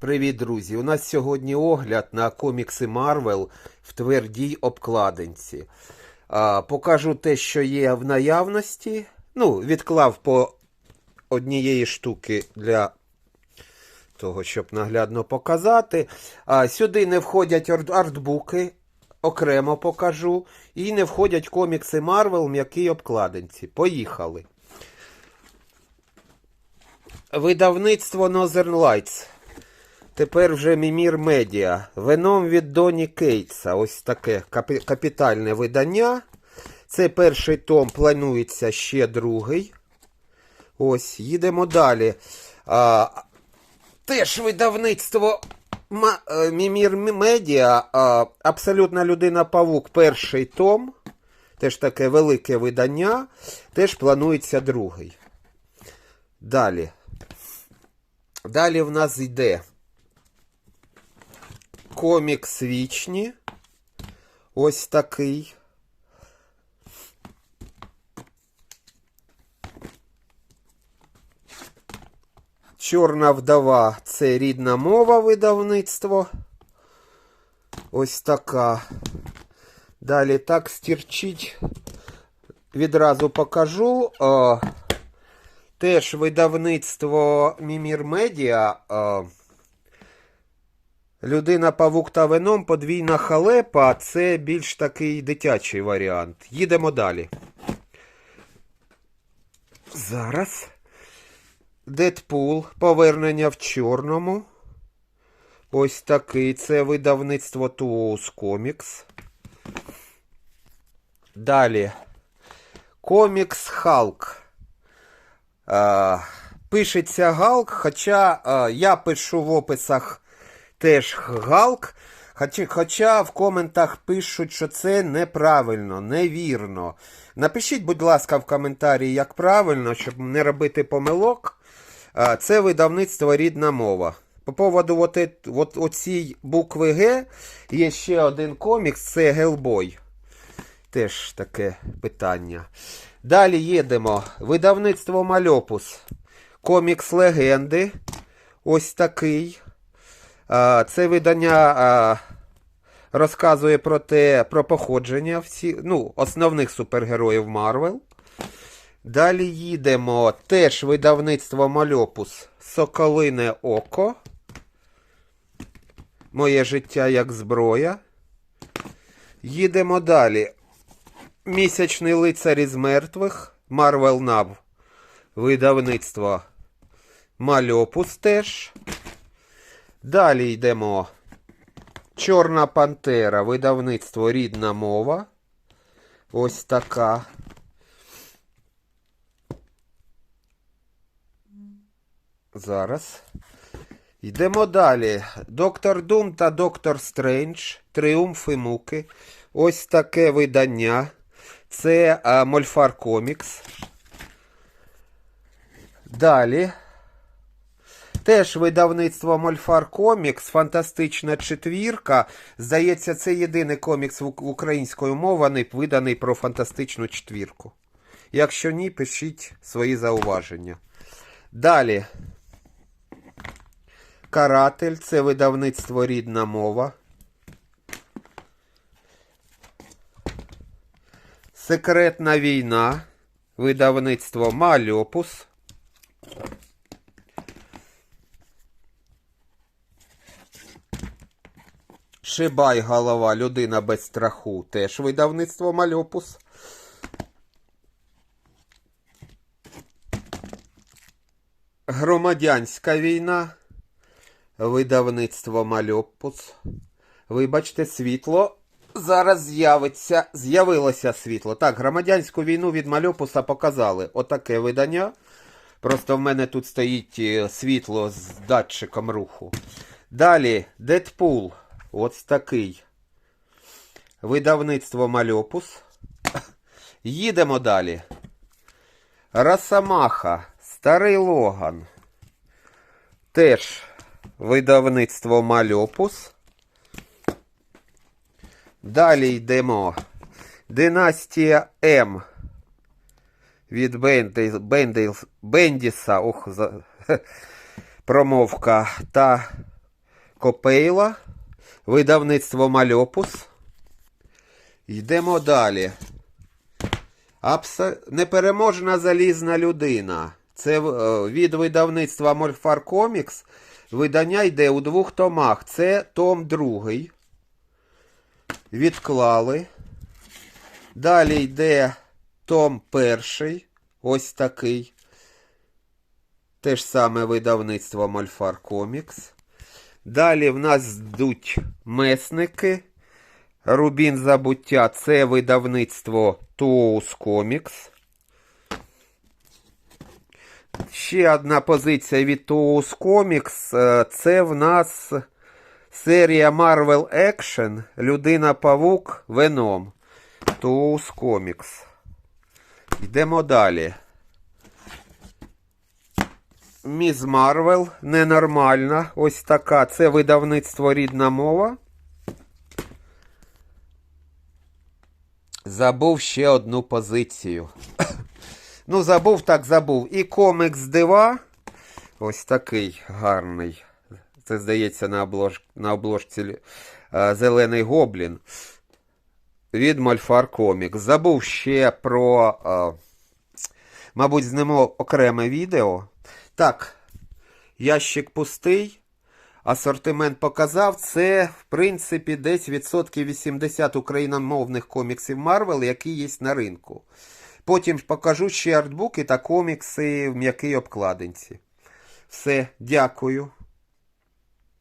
Привіт, друзі! У нас сьогодні огляд на комікси Marvel в твердій обкладинці. А, покажу те, що є в наявності. Ну, відклав по однієї штуки для того, щоб наглядно показати. А, сюди не входять ар- артбуки, окремо покажу. І не входять комікси Marvel в м'якій обкладинці. Поїхали. Видавництво Northern Lights. Тепер вже Мімір Медіа. Веном від Доні Кейтса. Ось таке капітальне видання. Це перший том, планується ще другий. Ось, їдемо далі. А, теж видавництво е, Мімір Медіа. А, Абсолютна людина Павук, перший том. Теж таке велике видання. Теж планується другий. Далі. Далі в нас йде комікс вічні. Ось такий. Чорна вдова це рідна мова видавництво. Ось така. Далі так стірчить. Відразу покажу. Теж видавництво Мімір Медіа. Людина Павук та вином, подвійна халепа це більш такий дитячий варіант. Їдемо далі. Зараз. Дедпул. Повернення в чорному. Ось такий. Це видавництво Туоус Комікс. Далі. Комікс Халк. Пишеться Галк, хоча я пишу в описах теж Галк. Хоча, в коментах пишуть, що це неправильно, невірно. Напишіть, будь ласка, в коментарі, як правильно, щоб не робити помилок. Це видавництво рідна мова. По поводу от, ет- от, оцій букви Г є ще один комікс, це Гелбой. Теж таке питання. Далі їдемо. Видавництво Мальопус. Комікс легенди. Ось такий. Це видання розказує про те, про походження всі, ну, основних супергероїв Марвел. Далі їдемо. Теж видавництво Мальопус. Соколине Око. Моє життя як зброя. Їдемо далі. Місячний лицар із мертвих. Марвел Нав. Видавництво Мальопус теж. Далі йдемо. Чорна Пантера, видавництво рідна мова. Ось така. Зараз. Йдемо далі. Доктор Дум та Доктор Стрендж. Тріумф і муки. Ось таке видання. Це а, Мольфар Комікс. Далі. Теж видавництво Мольфар Комікс, фантастична четвірка. Здається, це єдиний комікс українською мовою, виданий про фантастичну четвірку. Якщо ні, пишіть свої зауваження. Далі. Каратель це видавництво рідна мова. Секретна війна. Видавництво Мальопус. Шибай голова, людина без страху. Теж видавництво Мальопус. Громадянська війна. Видавництво Мальопус. Вибачте, світло. Зараз з'явиться. З'явилося світло. Так, громадянську війну від Мальопуса показали. Отаке видання. Просто в мене тут стоїть е, світло з датчиком руху. Далі, Дедпул. Ось такий. Видавництво Мальопус. Їдемо далі. Росомаха. Старий Логан. Теж видавництво Мальопус. Далі йдемо. Династія М. Від Бендейс, Бендейс, Бендіса. Ох, за... промовка. Та Копейла, видавництво Мальопус. Йдемо далі. Абса... Непереможна залізна людина. Це е, від видавництва Мольфар Комікс. Видання йде у двох томах. Це том другий. Відклали. Далі йде том перший. Ось такий. Те ж саме видавництво Мольфар Комікс. Далі в нас йдуть месники. Рубін забуття це видавництво Тоус Комікс. Ще одна позиція від Тоус Комікс. е, Це в нас серія Marvel Action Людина Павук Веном. Тоус Комікс. Йдемо далі. Міс Марвел ненормальна. Ось така. Це видавництво рідна мова. Забув ще одну позицію. ну, забув, так забув. І комікс дива. Ось такий гарний. Це, здається, на, облож... на обложці е, Зелений Гоблін. Від Мольфар Комікс. Забув ще про. Е, мабуть, знімемо окреме відео. Так, ящик пустий. Асортимент показав. Це, в принципі, десь відсотків 80 україномовних коміксів Марвел, які є на ринку. Потім покажу ще артбуки та комікси в м'якій обкладинці. Все, дякую.